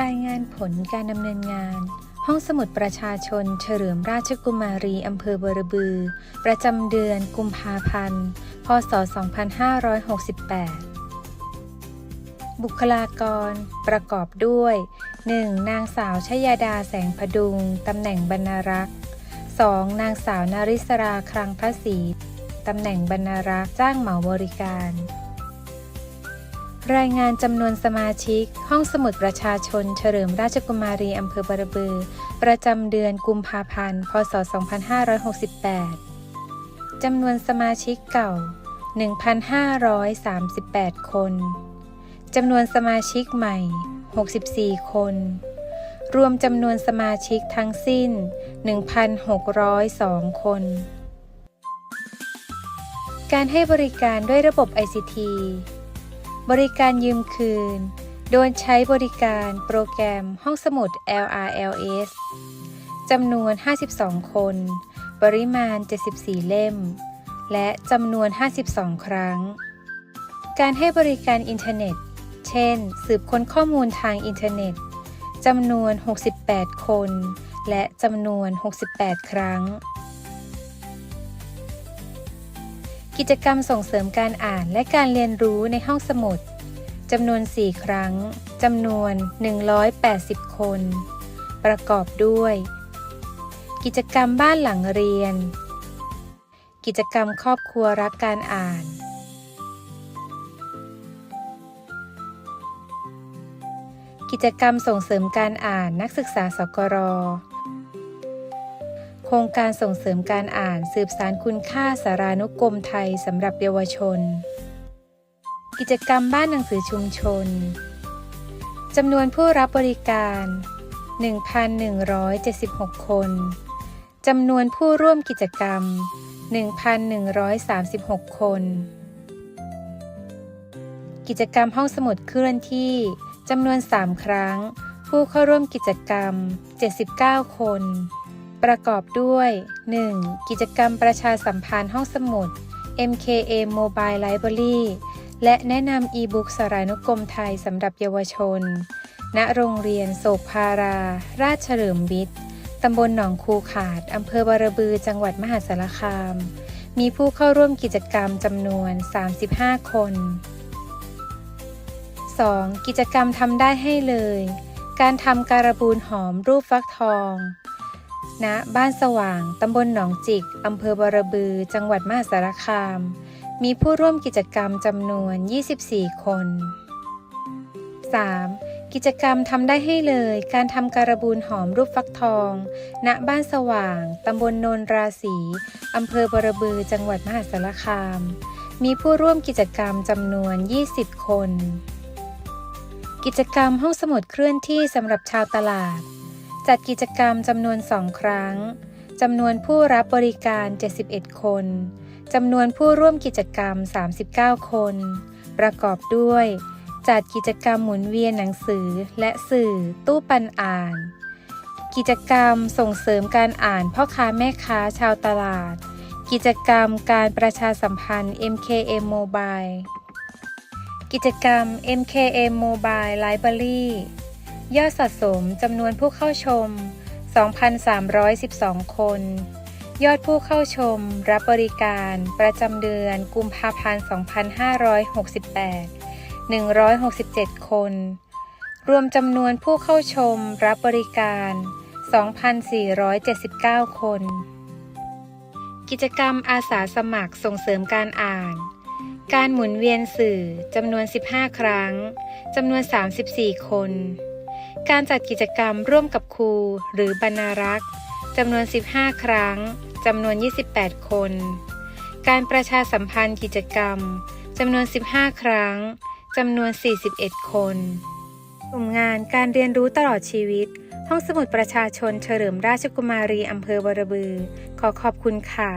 รายงานผลการดำเนินงาน ห้องสมุดประชาชน เฉลิมราชกุมารีอำเภอบรบือ ประจำเดือนกุมภาพันธ์ พศ 2568 บุคลากร ประกอบด้วย 1. นางสาวชยาดาแสงพดุง ตำแหน่งบรรณารักษ์ 2. นางสาวนาริศราครังพระศรีตำแหน่งบรรณารักษ์จ้างเหมาบริการ รายงานจำนวนสมาชิก ห้องสมุดประชาชน เฉลิมราชกุมารีอำเภอบรบือ ประจำเดือนกุมภาพันธ์ พศ 2568 จำนวนสมาชิกเก่า 1,538 คน จำนวนสมาชิกใหม่ 64 คน รวมจำนวนสมาชิกทั้งสิ้น 1,602 คน การให้บริการด้วยระบบ ICT บริการยืมคืน โดยใช้บริการโปรแกรมห้องสมุด LRLS จำนวน 52 คน ปริมาณ 74 เล่ม และจำนวน 52 ครั้ง การให้บริการอินเทอร์เน็ต เช่น สืบค้นข้อมูลทางอินเทอร์เน็ต จำนวน 68 คน และจำนวน 68 ครั้ง กิจกรรมส่งเสริมการอ่านและการเรียนรู้ในห้องสมุดจำนวน 4 ครั้งจำนวน 180 คน ประกอบด้วย กิจกรรมบ้านหลังเรียน กิจกรรมครอบครัวรักการอ่าน กิจกรรมส่งเสริมการอ่านนักศึกษาสกร ครงการส่งเสริมการอ่านสืบสารคุณค่าสารานุกรมไทยสำหรับเยาวชน กิจกรรมบ้านหนังสือชุมชนจำนวนผู้รับบริการ 1,176 คน จำนวนผู้ร่วมกิจกรรม 1,136 คน กิจกรรมห้องสมุดเคลื่อนที่ จำนวน 3 ครั้ง ผู้เข้าร่วมกิจกรรม 79 คน ประกอบด้วย 1. กิจกรรมประชาสัมพันธ์ห้องสมุด MKA Mobile Library และแนะนำอีบุ๊กสารานุกรมไทยสำหรับเยาวชน ณ โรงเรียนโศกพารา ราชเฉลิมวิทย์ตำบลหนองคูขาด อำเภอบารบือ จังหวัดมหาสารคาม มีผู้เข้าร่วมกิจกรรมจำนวน 35 คน 2. กิจกรรมทำได้ให้เลย การทำการบูนหอมรูปฟักทอง ณบ้านสว่าง ตำบลหนองจิก อำเภอบารบือ จังหวัดมหาสารคาม มีผู้ร่วมกิจกรรมจำนวน 24 คน 3. กิจกรรมทำได้ให้เลย การทำการบูนหอมรูปฟักทอง ณ บ้านสว่าง ตำบลโนนราศีอำเภอบารบือ จังหวัดมหาสารคาม มีผู้ร่วมกิจกรรมจำนวน 20 คน กิจกรรมห้องสมุดเคลื่อนที่สำหรับชาวตลาด จัดกิจกรรมจำนวน2ครั้ง จำนวนผู้รับบริการ 71 คน จำนวนผู้ร่วมกิจกรรม 39 คน ประกอบด้วย จัดกิจกรรมหมุนเวียนหนังสือและสื่อ ตู้ปันอ่าน กิจกรรมส่งเสริมการอ่านพ่อค้าแม่ค้าชาวตลาด กิจกรรมการประชาสัมพันธ์ MKM Mobile กิจกรรม MKM Mobile Library ยอดสะสมจำนวนผู้เข้าชม 2,312 คน ยอดผู้เข้าชม รับบริการประจำเดือนกุมภาพันธ์ 2568 167 คน รวมจำนวนผู้เข้าชม รับบริการ 2,479 คน กิจกรรมอาสาสมัครส่งเสริมการอ่านการหมุนเวียนสื่อจำนวน 15 ครั้ง จำนวน 34 คน การจัดกิจกรรมร่วมกับครูหรือบรรณารักษ์จำนวน 15 ครั้งจำนวน 28 คน การประชาสัมพันธ์กิจกรรมจำนวน 15 ครั้งจำนวน 41 คนกลุ่มงานการเรียนรู้ตลอดชีวิต ห้องสมุดประชาชนเฉลิมราชกุมารีอำเภอบรบือ ขอขอบคุณค่ะ